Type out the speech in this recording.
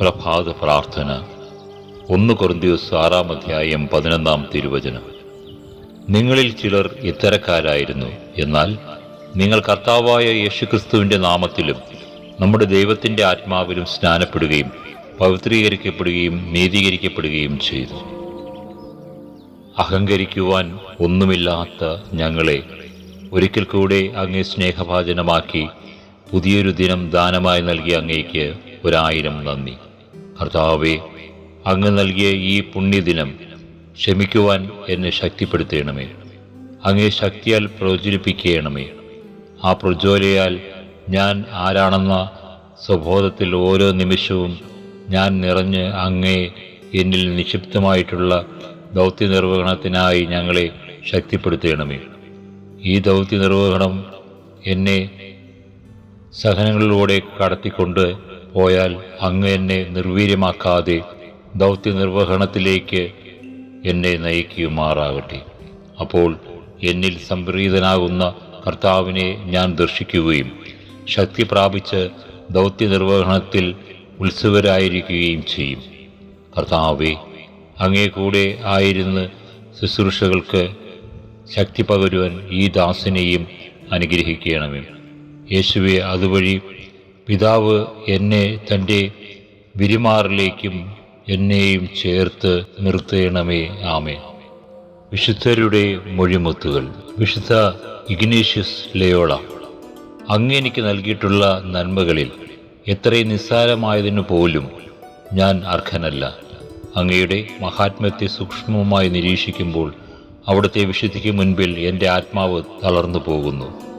പ്രഭാത പ്രാർത്ഥന. ഒന്ന് കൊറിന്തിയോസ് ആറാം അധ്യായം പതിനൊന്നാം തിരുവചനം. നിങ്ങളിൽ ചിലർ ഇത്തരക്കാരായിരുന്നു. എന്നാൽ നിങ്ങൾ കർത്താവായ യേശുക്രിസ്തുവിന്റെ നാമത്തിലും നമ്മുടെ ദൈവത്തിന്റെ ആത്മാവിലും സ്നാനപ്പെടുകയും പവിത്രീകരിക്കപ്പെടുകയും നീതീകരിക്കപ്പെടുകയും ചെയ്തു. അഹങ്കരിക്കുവാൻ ഒന്നുമില്ലാത്ത ഞങ്ങളെ ഒരിക്കൽ കൂടെ അങ്ങേ സ്നേഹഭാചനമാക്കി പുതിയൊരു ദിനം ദാനമായി നൽകി അങ്ങേക്ക് ഒരായിരം നന്ദി. കർത്താവെ അങ്ങ് നൽകിയ ഈ പുണ്യദിനം ക്ഷമിക്കുവാൻ എന്നെ ശക്തിപ്പെടുത്തണമേ. അങ്ങേ ശക്തിയാൽ പ്രചരിപ്പിക്കണമേ. ആ പ്രജ്വലയാൽ ഞാൻ ആരാണെന്ന സ്വബോധത്തിൽ ഓരോ നിമിഷവും ഞാൻ നിറഞ്ഞ് അങ്ങേ എന്നിൽ നിക്ഷിപ്തമായിട്ടുള്ള ദൗത്യ നിർവഹണത്തിനായി ഞങ്ങളെ ശക്തിപ്പെടുത്തണമേ. ഈ ദൗത്യ നിർവഹണം എന്നെ സഹനങ്ങളിലൂടെ കടത്തിക്കൊണ്ട് പോയാൽ അങ്ങ് എന്നെ നിർവീര്യമാക്കാതെ ദൗത്യ നിർവഹണത്തിലേക്ക് എന്നെ നയിക്കുമാറാകട്ടെ. അപ്പോൾ എന്നിൽ സംപ്രീതനാകുന്ന കർത്താവിനെ ഞാൻ ദർശിക്കുകയും ശക്തി പ്രാപിച്ച് ദൗത്യ നിർവഹണത്തിൽ ഉത്സവരായിരിക്കുകയും ചെയ്യും. കർത്താവെ അങ്ങേ കൂടെ ആയിരുന്ന് ശുശ്രൂഷകൾക്ക് ശക്തി പകരുവാൻ ഈ ദാസിനെയും അനുഗ്രഹിക്കണമേ. യേശുവെ അതുവഴി പിതാവ് എന്നെ തന്റെ വിരിമാറിലേക്കും എന്നെയും ചേർത്ത് നിർത്തേണമേ. ആമേ വിശുദ്ധരുടെ മൊഴിമുത്തുകൾ. വിശുദ്ധ ഇഗ്നേഷ്യസ് ലയോള അങ്ങ് എനിക്ക് നൽകിയിട്ടുള്ള നന്മകളിൽ എത്രയും നിസ്സാരമായതിനു പോലും ഞാൻ അർഹനല്ല. അങ്ങയുടെ മഹാത്മ്യത്തെ സൂക്ഷ്മമായി നിരീക്ഷിക്കുമ്പോൾ അവിടുത്തെ വിശുദ്ധിക്ക് മുൻപിൽ എന്റെ ആത്മാവ് തളർന്നു പോകുന്നു.